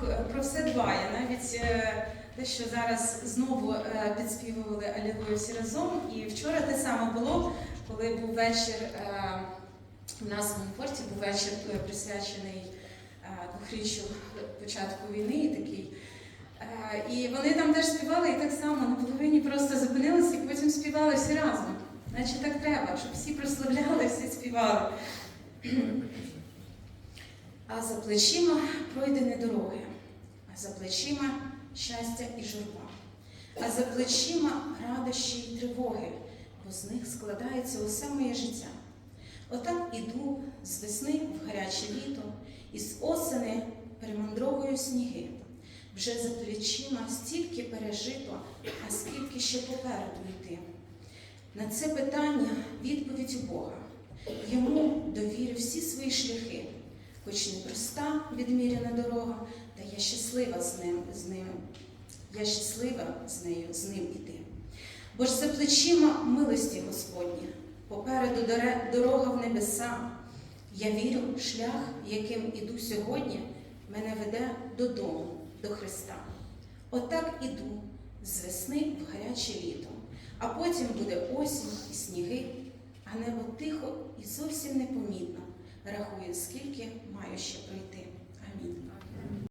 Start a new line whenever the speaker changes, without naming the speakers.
Бог про все дбає. Навіть е, те, що зараз знову е, підспівували Алілуя всі разом. І вчора те саме було, коли був вечір е, у нас в Монфорті, був вечір е, присвячений е, двохріччю початку війни і такий. Е, І вони там теж співали, і так само на половині просто зупинилися і потім співали всі разом. Наче так треба, щоб всі прославляли, всі співали. А за плечима пройдені дороги, а за плечима щастя і журба, а за плечима радощі й тривоги, бо з них складається усе моє життя. Отак іду з весни в гаряче літо, і з осени перемандровую сніги. Вже за плечима стільки пережито, а скільки ще попереду йти. На це питання відповідь у Бога. Йому довірю всі свої шляхи, хоч непроста відміряна дорога, та я щаслива з ним, з ним. Я щаслива з нею, з ним іти. Бо ж за плечима милості Господні, попереду дорога в небеса. Я вірю, шлях, яким іду сьогодні, мене веде додому, до Христа. Отак іду з весни в гаряче літо, а потім буде осінь і сніги, а небо тихо і зовсім непомітно рахує, скільки